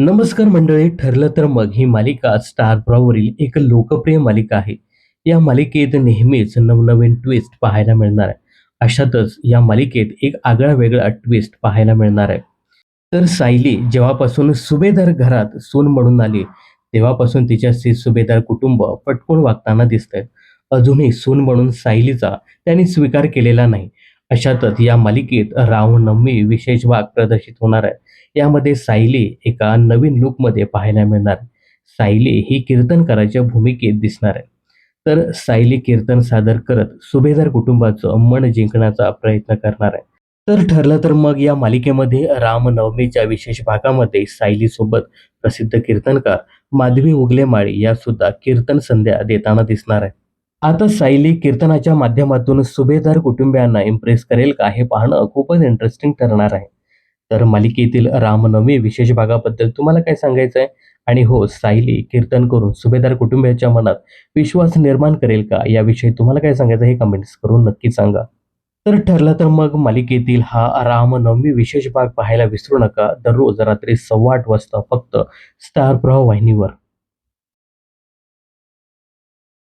नमस्कार मंडळी ठरलं तर मग ही मालिका स्टार प्रॉवरील एक लोकप्रिय मालिका आहे. या मालिकेत नेहमीच नवनवीन ट्विस्ट पाहायला मिळणार आहे. अशातच या मालिकेत एक आगळा वेगळा ट्विस्ट पाहायला मिळणार आहे. तर सायली जेव्हापासून सुभेदार घरात सून म्हणून आली तेव्हापासून तिच्याशी सुभेदार कुटुंब पटकून वागताना दिसतंय. अजूनही सून म्हणून सायलीचा त्यांनी स्वीकार केलेला नाही. अशातच या मालिकेत रामनवमी विशेष भाग प्रदर्शित होणार आहे. यामध्ये सायली एका नवीन लुकमध्ये पाहायला मिळणार. सायली ही कीर्तनकाराच्या भूमिकेत दिसणार आहे. तर सायली कीर्तन सादर करत सुभेदार कुटुंबाचं मन जिंकण्याचा प्रयत्न करणार आहे. तर ठरलं तर मग या मालिकेमध्ये रामनवमीच्या विशेष भागामध्ये सायली सोबत प्रसिद्ध कीर्तनकार माधवी उगलेमाळी या सुद्धा कीर्तन संध्या देताना दिसणार आहे. आता सायली कीर्तनाच्या माध्यमातून सुभेदार कुटुंबियांना इम्प्रेस करेल का हे पाहणं खूपच इंटरेस्टिंग ठरणार आहे. तर मालिकेतील रामनवमी विशेष भागाबद्दल तुम्हाला काय सांगायचं आहे आणि हो सायली कीर्तन करून सुभेदार कुटुंबियाच्या मनात विश्वास निर्माण करेल का? याविषयी तुम्हाला काय सांगायचं हे कमेंट्स करून नक्की सांगा. तर ठरलं तर मग मालिकेतील हा रामनवमी विशेष भाग पाहायला विसरू नका. दररोज रात्री सव्वा आठ वाजता फक्त स्टार प्रवाहिनीवर वाहिनीवर.